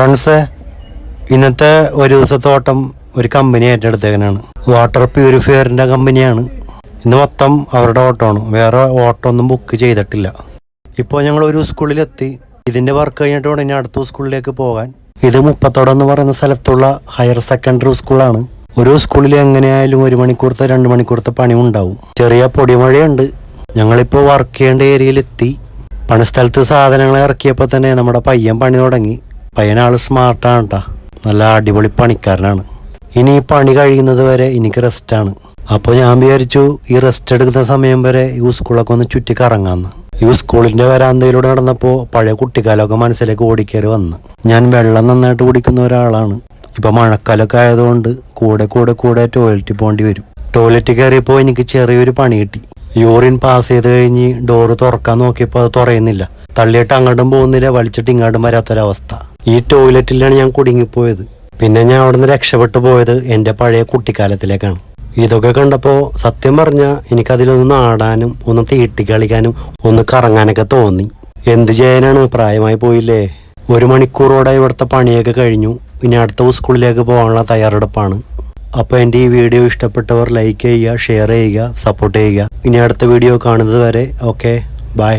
Friends ഇന്നത്തെ ഒരു ദിവസത്തെ ഓട്ടം ഒരു കമ്പനി ഏറ്റെടുത്തേക്കനാണ്. വാട്ടർ പ്യൂരിഫയറിന്റെ കമ്പനിയാണ് ഇന്ന് മൊത്തം അവരുടെ ഓട്ടമാണ്. വേറെ ഓട്ടം ഒന്നും ബുക്ക് ചെയ്തിട്ടില്ല. ഇപ്പോൾ ഞങ്ങൾ ഒരു സ്കൂളിലെത്തി ഇതിന്റെ വർക്ക് കഴിഞ്ഞിട്ട് ഇനി അടുത്ത സ്കൂളിലേക്ക് പോകാൻ. ഇത് മുപ്പത്തോടം എന്ന് പറയുന്ന സ്ഥലത്തുള്ള ഹയർ സെക്കൻഡറി സ്കൂളാണ് ഒരു സ്കൂളിൽ എങ്ങനെയായാലും ഒരു മണിക്കൂർത്തെ രണ്ട് മണിക്കൂർത്തെ പണി ഉണ്ടാവും ചെറിയ പൊടിമഴയുണ്ട് ഞങ്ങളിപ്പോൾ വർക്ക് ചെയ്യേണ്ട ഏരിയയിലെത്തി പണിസ്ഥലത്ത് സാധനങ്ങൾ ഇറക്കിയപ്പോൾ തന്നെ നമ്മുടെ പയ്യൻ പണി തുടങ്ങി. പയ്യനാൾ സ്മാർട്ടാണ് കേട്ടാ നല്ല അടിപൊളി പണിക്കാരനാണ്. ഇനി ഈ പണി കഴിയുന്നത് വരെ എനിക്ക് റെസ്റ്റാണ്. അപ്പോൾ ഞാൻ വിചാരിച്ചു ഈ റെസ്റ്റ് എടുക്കുന്ന സമയം വരെ ഈ സ്കൂളൊക്കെ ഒന്ന് ചുറ്റി കറങ്ങാന്ന് ഈ സ്കൂളിന്റെ വരാന്തയിലൂടെ നടന്നപ്പോൾ പഴയ കുട്ടിക്കാലമൊക്കെ മനസ്സിലേക്ക് ഓടിക്കയറി വന്ന്. ഞാൻ വെള്ളം നന്നായിട്ട് കുടിക്കുന്ന ഒരാളാണ്. ഇപ്പം മഴക്കാലമൊക്കെ ആയതുകൊണ്ട് കൂടെ കൂടെ കൂടെ ടോയ്ലറ്റിൽ പോകേണ്ടി വരും. ടോയ്ലറ്റിൽ കയറിയപ്പോൾ എനിക്ക് ചെറിയൊരു പണി കിട്ടി. യൂറിൻ പാസ് ചെയ്ത് കഴിഞ്ഞ് ഡോറ് തുറക്കാൻ നോക്കിയപ്പോൾ അത് തുറയുന്നില്ല. തള്ളിയിട്ട് അങ്ങോട്ടും പോകുന്നില്ല വലിച്ചിട്ട് ഇങ്ങോട്ടും വരാത്തൊരവസ്ഥ. ഈ ടോയ്ലറ്റിലാണ് ഞാൻ കുടുങ്ങിപ്പോയത്. പിന്നെ ഞാൻ അവിടുന്ന് രക്ഷപ്പെട്ടു പോയത് എന്റെ പഴയ കുട്ടിക്കാലത്തിലേക്കാണ്. ഇതൊക്കെ കണ്ടപ്പോൾ സത്യം പറഞ്ഞാൽ എനിക്കതിലൊന്ന് നാടാനും ഒന്ന് തീട്ടി കളിക്കാനും ഒന്ന് കറങ്ങാനൊക്കെ തോന്നി. എന്ത് ചെയ്യാനാണ്? പ്രായമായി പോയില്ലേ? ഒരു മണിക്കൂറോടെ ഇവിടുത്തെ പണിയൊക്കെ കഴിഞ്ഞു. ഇനി അടുത്ത സ്കൂളിലേക്ക് പോകാനുള്ള തയ്യാറെടുപ്പാണ്. അപ്പോൾ എന്റെ ഈ വീഡിയോ ഇഷ്ടപ്പെട്ടവർ ലൈക്ക് ചെയ്യുക ഷെയർ ചെയ്യുക സപ്പോർട്ട് ചെയ്യുക. ഇനി അടുത്ത വീഡിയോ കാണുന്നത് വരെ ഓക്കെ ബൈ